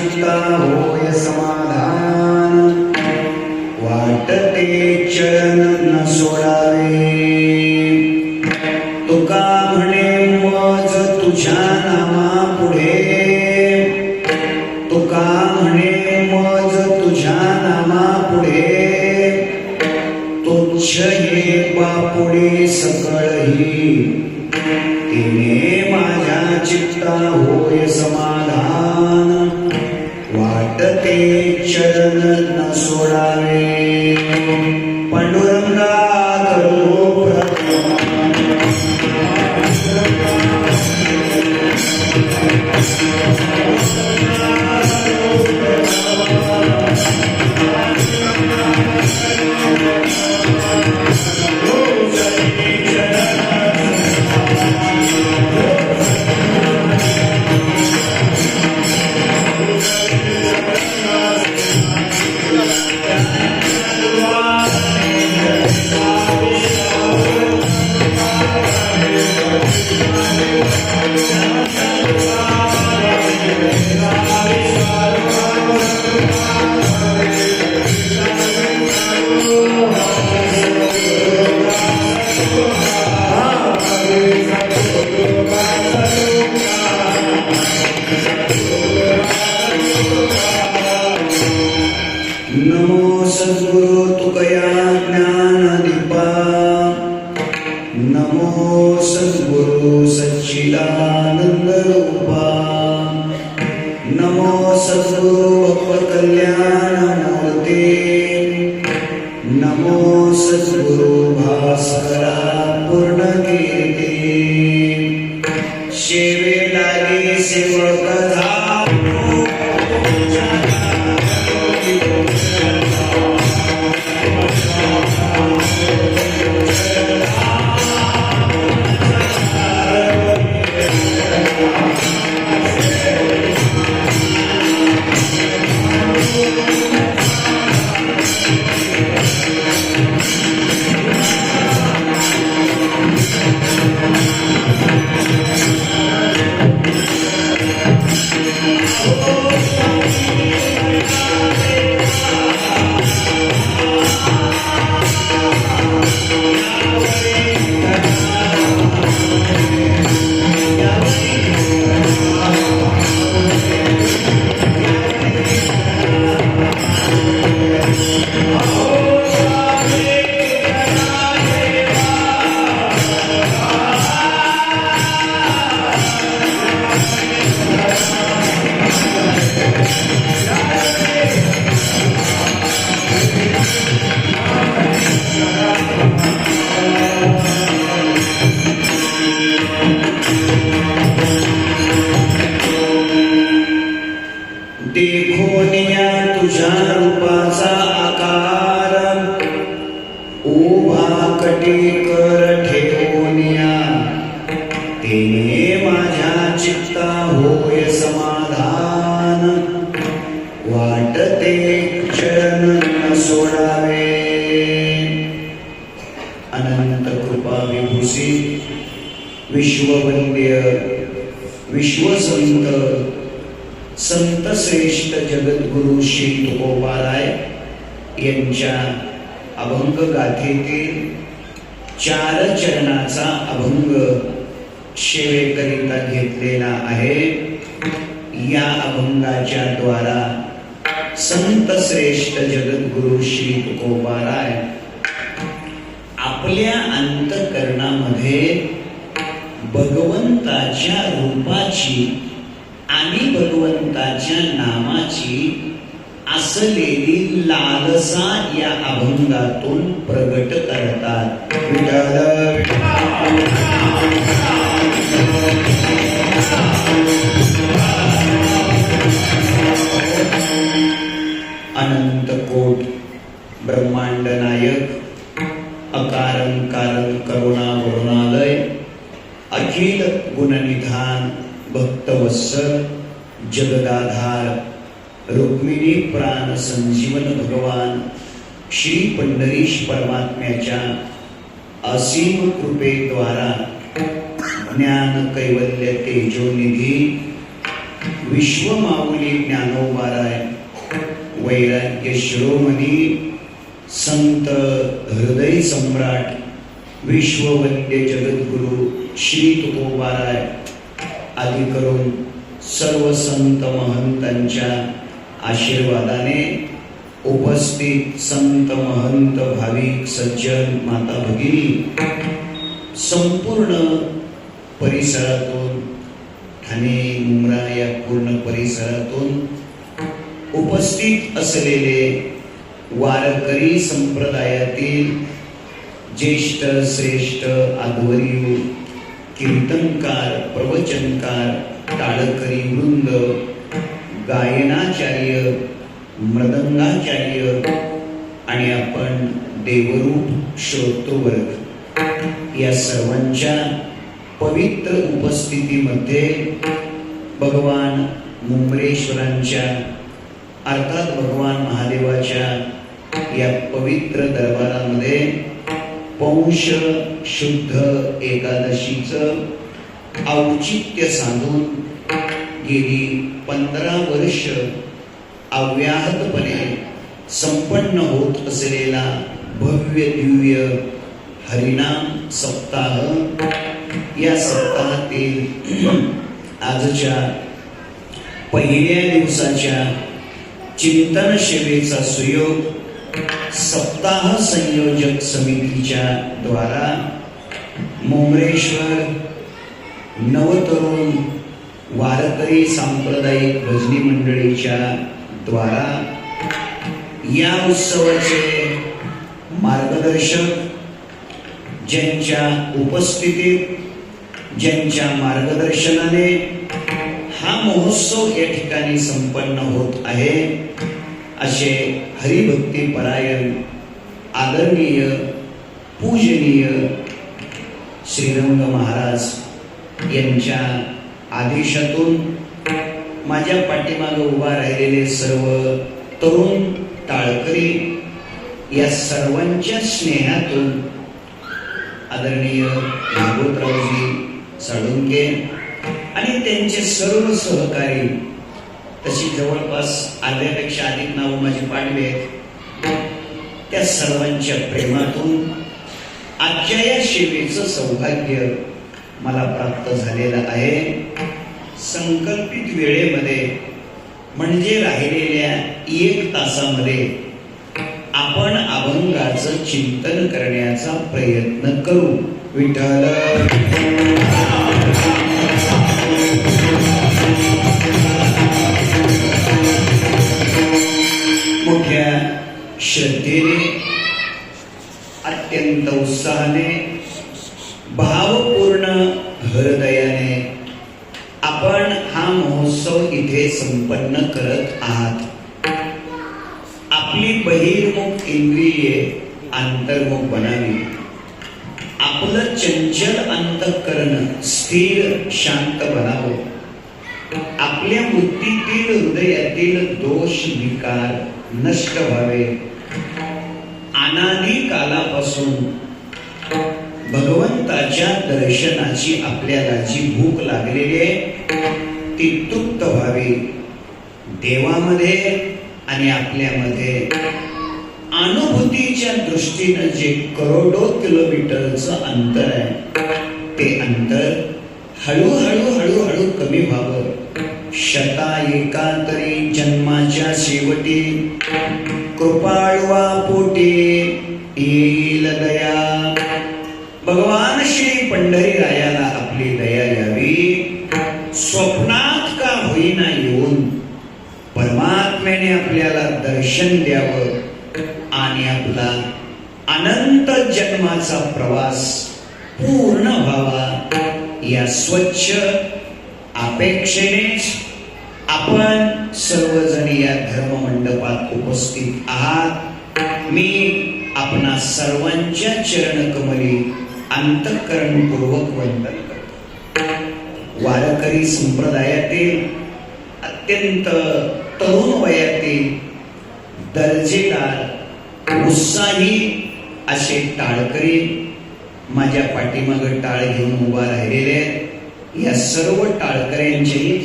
चित्ता होय समाधान. वाटते चरण jannat na Shri Nagi Simurkan रूपाचा आकार. उभा कटेकर ठेवूनिया तिने माझ्या चित्ता होय समाधान. वाटते क्षण सोडावे. अनंत कृपा विभूषित. विश्ववंद्य विश्वसंत. सर्वश्रेष्ठ श्रेष्ठ जगद्गुरु श्री तुकोबाराय यांच्या अभंग गाथेतील चार चरणाचा अभंग सेवेकरिता घेतलेला आहे. या अभंगाच्या द्वारा संत श्रेष्ठ जगद्गुरु श्री तुकोबाराय आपल्या अंतकरणामध्ये भगवंताच्या रूपाची आणि भगवंताच्या नामाची असलेली लालसा या अभंगातून प्रगट करतात. अनंत कोट ब्रह्मांड नायक अकारण कारण करुणा गुरुणालय अखिल गुणनिधान भक्तवत्सल जगदाधार रुक्मिणी प्राण संजीवन भगवान श्री पंढरीश परमात्म्याच्या असीम कृपेद्वारा ज्ञान कैवल्य तेजोनिधी विश्वमाऊली ज्ञानोबाराय वैराग्य शिरोमणी संत हृदय सम्राट विश्ववंद्य जगद्गुरु श्री तुकोबाराय आदी करून सर्व संत महंतांच्या आशीर्वादाने उपस्थित संत महंत भाविक सज्जन माता भगिनी संपूर्ण परिसरातून ठाणे मुंब्रा या पूर्ण परिसरातून उपस्थित असलेले वारकरी संप्रदायातील ज्येष्ठ श्रेष्ठ आध्वर्यू कीर्तनकार प्रवचनकार टाळकरी वृंद गायनाचार्य मृदंगाचार्य आणि आपण देवरूप श्रोतोवर्ग. या सर्वांच्या पवित्र उपस्थितीमध्ये भगवान मुंबरेश्वरांच्या अर्थात भगवान महादेवाच्या या पवित्र दरबारामध्ये पौष शुद्ध एकादशीचं औचित्य साधून गेली पंधरा वर्ष अव्याहतपणे संपन्न होत असलेला भव्य दिव्य हरिनाम सप्ताह. या सप्ताहातील आजच्या पहिल्या दिवसाच्या चिंतन सेवेचा सुयोग सप्ताह संयोजक समितीच्या द्वारा मुंबरेश्वर नवतरुण वारकरी सांप्रदायिक भजनी मंडळीच्या द्वारा या उत्सवाचे मार्गदर्शक ज्यांच्या उपस्थितीत ज्यांच्या मार्गदर्शनाने हा महोत्सव या ठिकाणी संपन्न होत आहे असे हरिभक्ती परायण आदरणीय पूजनीय श्रीरंग महाराज यांच्या आदेशातून माझ्या पाठीमागे उभा राहिलेले सर्व तरुण टाळकरी या सर्वांच्या स्नेहातून आदरणीय भागवतरावजी साळुंके आणि त्यांचे सर्व सहकारी तशी जवळपास अर्ध्यापेक्षा अधिक नावं माझी पाडली आहेत. त्या सर्वांच्या प्रेमातून आजच्या या सेवेचं सौभाग्य मला प्राप्त झालेलं आहे. संकल्पित वेळेमध्ये म्हणजे राहिलेल्या एक तासामध्ये आपण अभंगाचं चिंतन करण्याचा प्रयत्न करू. विठ्ठल. श्रद्धेने अत्यंत उत्साहाने, भावपूर्ण हृदयाने आपण हा महोत्सव इथे संपन्न करत आहात. आपली बहिर्मुख इंद्रिये अंतर्मुख बनावी. आपलं चंचल अंतःकरण स्थिर, शांत बनावं. आपल्या बुद्धीतील, हृदयातील दोष, विकार नष्ट व्हावे. अनादी कालापासून भगवंताच्या दर्शनाची आपल्याला जी भूक लागलेली आहे ती तृप्त व्हावी. देवामध्ये आणि आपल्यामध्ये अनुभूतीच्या दृष्टीनं जे करोडो किलोमीटरचं अंतर आहे ते अंतर हळूहळू हळूहळू कमी व्हावं. शता एका तरी जन्माच्या शेवटी कृपाळवा पोटी येईल दया. भगवान श्री पंढरी रायाला आपली दया यावी. स्वप्नात का होईना येऊन परमात्म्याने आपल्याला दर्शन द्यावं आणि आपला अनंत जन्माचा प्रवास पूर्ण व्हावा या स्वच्छ अपेक्षेनेच आपण सर्वजण या धर्म मंडपात उपस्थित आहात. मी आपणा सर्वांच्या चरणकमली अंतःकरणपूर्वक वंदन करतो. वारकरी संप्रदायातील अत्यंत तरुण वयातील दर्जेदार उत्साही असे टाळकरी माझ्या पाठीमाग टाळ घेऊन उभा राहिलेले आहेत. या सर्व टाळकऱ्यांचेही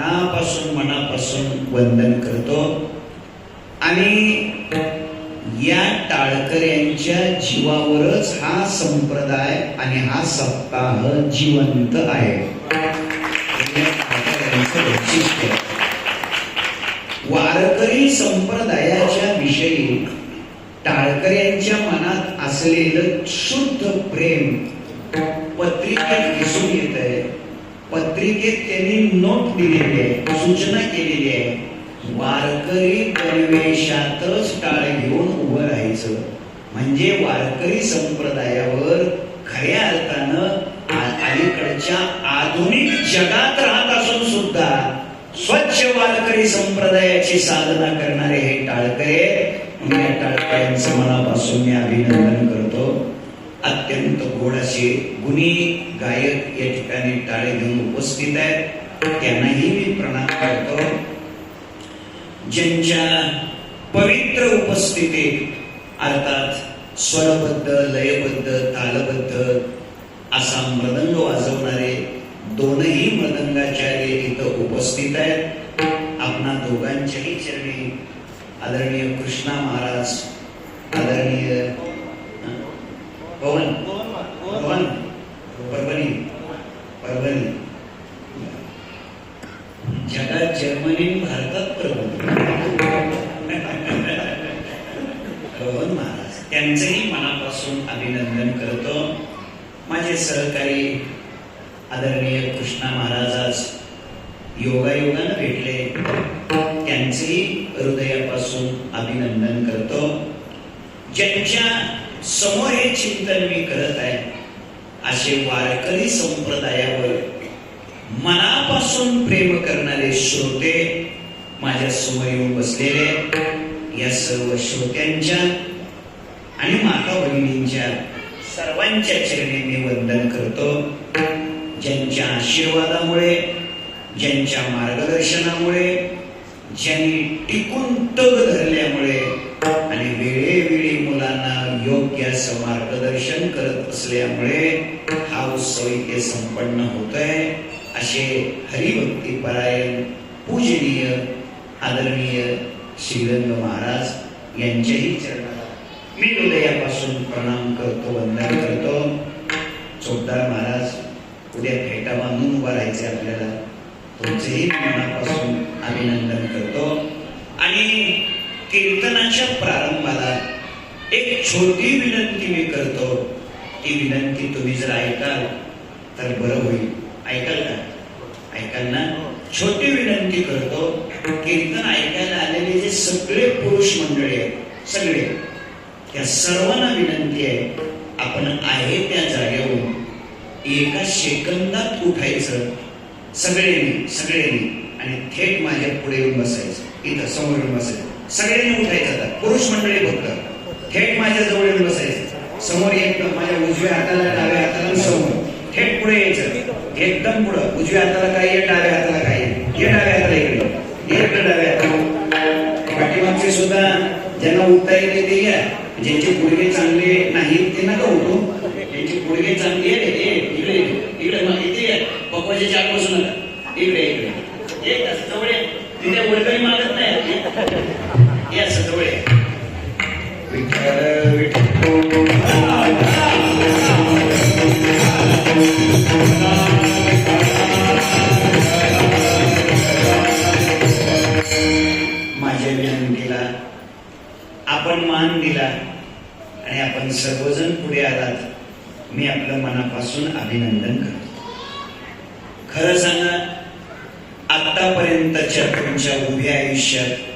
मनापासून मनापासून वंदन करतो. आणि या टाळकर यांच्या जीवावरच हा संप्रदाय आणि हा सप्ताह जिवंत आहे. वारकरी संप्रदायाच्या विषयी टाळकर यांच्या मनात असलेलं शुद्ध प्रेम पत्रिकेत दिसून येत आहे पत्रिकेत त्यांनी नोट दिलेली आहे सूचना केलेली आहे. वारकरी परिवेशातच टाळ घेऊन उभं राहायचं. म्हणजे वारकरी संप्रदायावर खऱ्या अर्थानं अलीकडच्या आधुनिक जगात राहत असून सुद्धा स्वच्छ वारकरी संप्रदायाची साधना करणारे हे टाळकरे म्हणून या टाळकऱ्यांचं मनापासून मी अभिनंदन करतो. अत्यंत गोड असे गुणी गायक या ठिकाणी टाळे घेऊन उपस्थित आहेत. त्यांनाही मी प्रणाम करतो. ज्यांच्या पवित्र उपस्थितीत अर्थात स्वरबद्ध लयबद्ध तालबद्ध असा मृदंग वाजवणारे दोनही मृदंगाचार्य इथं उपस्थित आहेत. आपणा दोघांच्याही चरणी आदरणीय कृष्णा महाराज आदरणीय पवन पवन परभणी. परभणी. जगात जर्मनी भारतात पवन महाराज त्यांचंही मनापासून अभिनंदन करतो. माझे सहकारी आदरणीय कृष्णा महाराज आज योगायोगानं भेटले. त्यांचेही हृदयापासून अभिनंदन करतो. ज्यांच्या समोर हे चिंतन मी करत आहे. असे वारकरी संप्रदायावर मनापासून प्रेम करणारे श्रोते माझ्यासमोर येऊन बसलेले या सर्व श्रोत्यांच्या आणि माता बहिणींच्या सर्वांच्या चरणी मी वंदन करतो. ज्यांच्या आशीर्वादामुळे ज्यांच्या मार्गदर्शनामुळे ज्यांनी टिकून तग धरल्यामुळे आणि वेळेवेळी मुलांना योग्य असं मार्गदर्शन करत असल्यामुळे हा उत्सव इथे संपन्न होतोय. असे हरिभक्ती परायण पूजनीय आदरणीय श्रीरंग महाराज यांच्याही चरणाला मी हृदयापासून प्रणाम करतो वंदन करतो. चोपदार महाराज उद्या फेटा बांधून उभा राहायचे आपल्याला. तुमचेही मनापासून अभिनंदन करतो. आणि कीर्तनाच्या प्रारंभाला एक छोटी विनंती मी करतो. ती विनंती तुम्ही जर ऐकाल तर बरं होईल. ऐकाल का? ऐकाल ना? छोटी विनंती करतो. कीर्तन ऐकायला आलेले जे सगळे पुरुष मंडळी आहेत सगळे त्या सर्वांना विनंती आहे आपण आहे त्या जागेवरून. एका सेकंदात उठायचं. सगळ्यांनी सगळ्यांनी. आणि थेट माझ्या पुढे येऊन बसायचं. इथं समोर येऊन बसायचं. सगळ्यांनी उठायचं आता. पुरुष मंडळी फक्त. थेट माझ्या जवळ येऊन बसायचं. समोर एकदम माझ्या उजव्या हाताला डाव्या हाताला समोर. थेट पुढे यायचं. एकदम पुढं. उजव्या हाताला काय ये डाव्या हाताला काय ये डाव्या हाताला इकडे. ये इकडे डाव्या हाताला. पाठीमागचे सुद्धा ज्यांना उठता येते ते या. ज्यांचे गुडघे चांगले नाहीत ते नका उठू? त्यांची गुडघे चांगली आहे इकडे इकडे मग इथे ये. पप्पाचे चार बसू नका. इकडे इकडे. एक असं जवळ तिथे ओळखणी मागत नाही. ये असं जवळ माझ्या विनंतीला आपण मान दिला आणि आपण सर्वजण पुढे आलात मी आपलं मनापासून अभिनंदन करतो. खरं सांगा आतापर्यंतच्या तुमच्या उभ्या आयुष्यात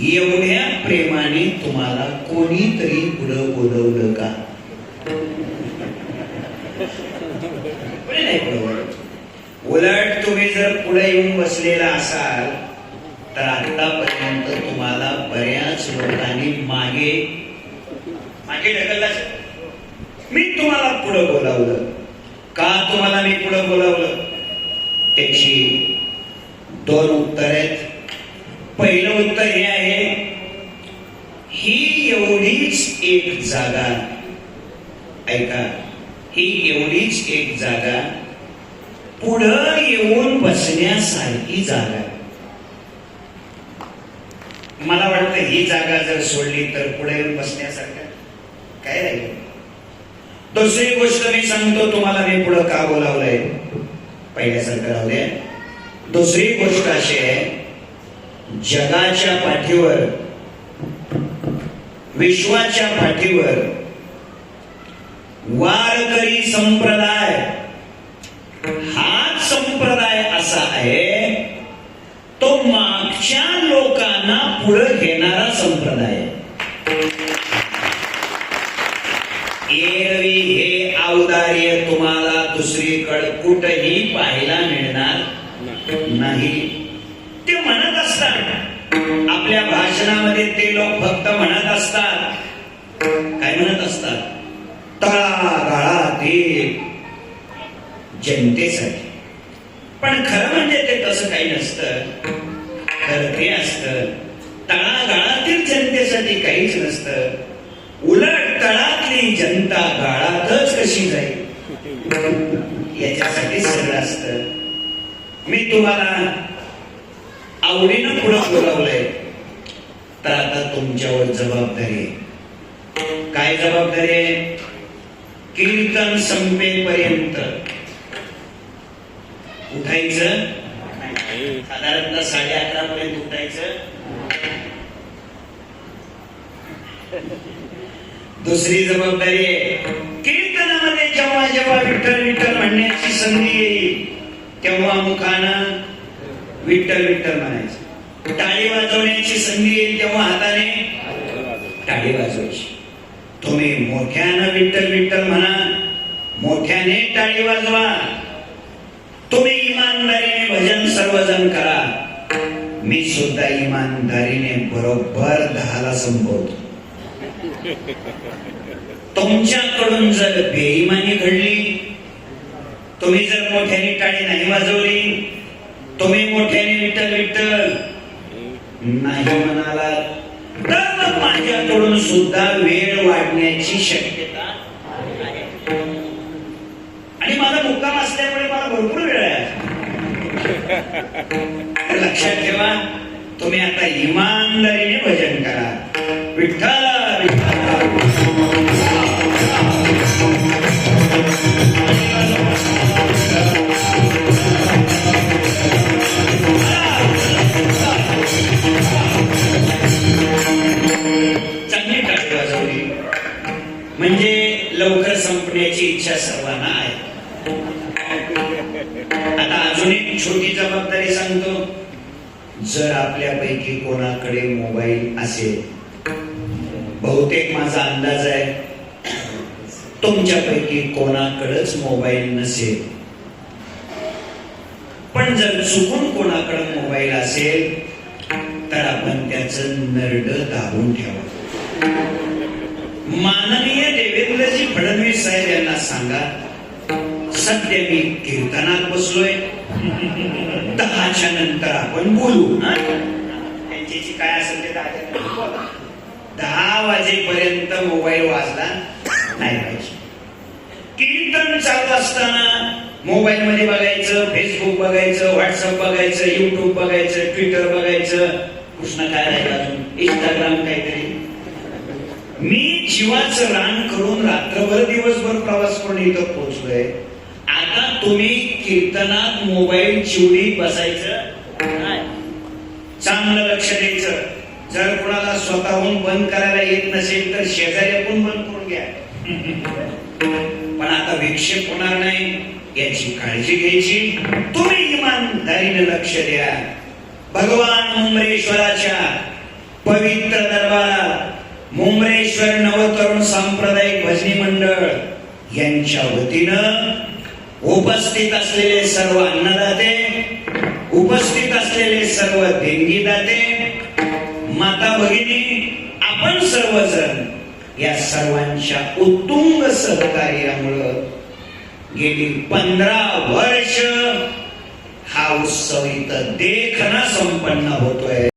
एवढ्या प्रेमाने तुम्हाला कोणीतरी पुढं बोलवलं का? नाही बोलवलं? उलट तुम्ही जर पुढे येऊन बसलेला असाल तर आतापर्यंत तुम्हाला बऱ्याच लोकांनी मागे मागे ढकलला मी तुम्हाला पुढं बोलावलं. का तुम्हाला मी पुढं बोलावलं? त्याची दोन उत्तर आहेत. पहिलं उत्तर हे आहे ही एवढीच एक जागा. ऐका ही एवढीच एक जागा पुढं येऊन बसण्यासारखी जागा मला वाटतं ही जागा जर सोडली तर पुढे येऊन बसण्यासारखं काय राहील? दुसरी गोष्ट मी सांगतो तुम्हाला मी पुढं का बोलावलंय? पहिल्यासारखं राहू द्या. दुसरी गोष्ट अशी आहे जगाच्या पाठीवर विश्वाच्या पाठीवर वारकरी संप्रदाय हाच संप्रदाय असा आहे तो मागच्या लोकांना पुढे घेणारा संप्रदाय. एरवी हे औदार्य तुम्हाला दुसरीकडे कुठेही पाहायला मिळणार नाही ते म्हणत असतात. आपल्या भाषणामध्ये ते लोक फक्त म्हणत असतात. काय म्हणत असतात? तळागाळातील जनतेसाठी. पण खरं म्हणजे ते तसं काही नसतं. खरं ते असतं. तळागाळातील जनतेसाठी काहीच नसतं. उलट तळातली जनता गाळातच कशी जाईल? याच्यासाठी सगळं असत. मी तुम्हाला आवडीनं पुढं बोलावलंय. तर आता तुमच्यावर जबाबदारी आहे. काय जबाबदारी आहे? कीर्तन संपेपर्यंत. उठायचं? साधारणतः साडे अकरा पर्यंत उठायचं. दुसरी जबाबदारी आहे. कीर्तनामध्ये जेव्हा जेव्हा विठ्ठल विठ्ठल म्हणण्याची संधी येईल तेव्हा मुखानं विठ्ठल विठ्ठल म्हणायचं. टाळी वाजवण्याची संधी येईल तेव्हा हाताने? टाळी वाजवायची. तुम्ही मोठ्यानं विठ्ठल विठ्ठल म्हणा मोठ्याने टाळी वाजवा. तुम्ही इमानदारीने भजन सर्वजण करा. मी सुद्धा इमानदारीने बरोबर दहाला संपवतो तुमच्याकडून जर बेईमानी घडली तुम्ही जर मोठ्याने टाळी नाही वाजवली तुम्ही मोठ्याने विठ्ठल विठ्ठल. नाही म्हणाला तर मग माझ्याकडून सुद्धा वेळ वाढण्याची शक्यता आणि माझा मुक्काम असल्यामुळे मला भरपूर वेळ आहे. लक्षात ठेवा तुम्ही आता इमानदारीने भजन करा. विठ्ठल! की कोणाकडे मोबाईल असेल? बहुतेक माझा अंदाज आहे तुमच्यापैकी कोणाकडेच मोबाईल नसेल. पण जर चुकून कोणाकडे मोबाईल असेल तर आपण त्याच नरड दाबून ठेवा. माननीय देवेंद्रजी फडणवीस साहेब यांना सांगा सध्या मी कीर्तनात बसलोय. दहाच्या नंतर आपण बोलू ना त्यांची काय असेल ते बोला. दहा वाजेपर्यंत मोबाईल वाजला नाही पाहिजे. कीर्तन चालू असताना मोबाईल मध्ये बघायचं फेसबुक बघायचं व्हॉट्सअप बघायचं युट्यूब बघायचं ट्विटर बघायचं. कृष्ण काय राहिला अजून? इंस्टाग्राम काहीतरी. मी जीवाचं रान करून रात्रभर दिवसभर प्रवास करून इथं पोहोचलोय. आता तुम्ही कीर्तनात मोबाईल चिवडी बसायचं? चांगलं लक्ष द्यायचं. जर कुणाला स्वतःहून बंद करायला येत नसेल तर शेजारी पण बंद करून घ्या. पण आता विक्षेप होणार नाही. याची काळजी घ्यायची. तुम्ही इमानदारीने लक्ष द्या. भगवान मुंबरेश्वराच्या पवित्र दरबारात मुंबरेश्वर नवतरुण सांप्रदायिक भजनी मंडळ यांच्या वतीनं उपस्थित असलेले सर्व अन्नदाते उपस्थित असलेले सर्व देणगीदाते माता भगिनी आपण सर्वजण या सर्वांच्या उत्तुंग सहकार्यामुळं गेली पंधरा वर्ष हा उत्सव इथं देखना संपन्न होतोय.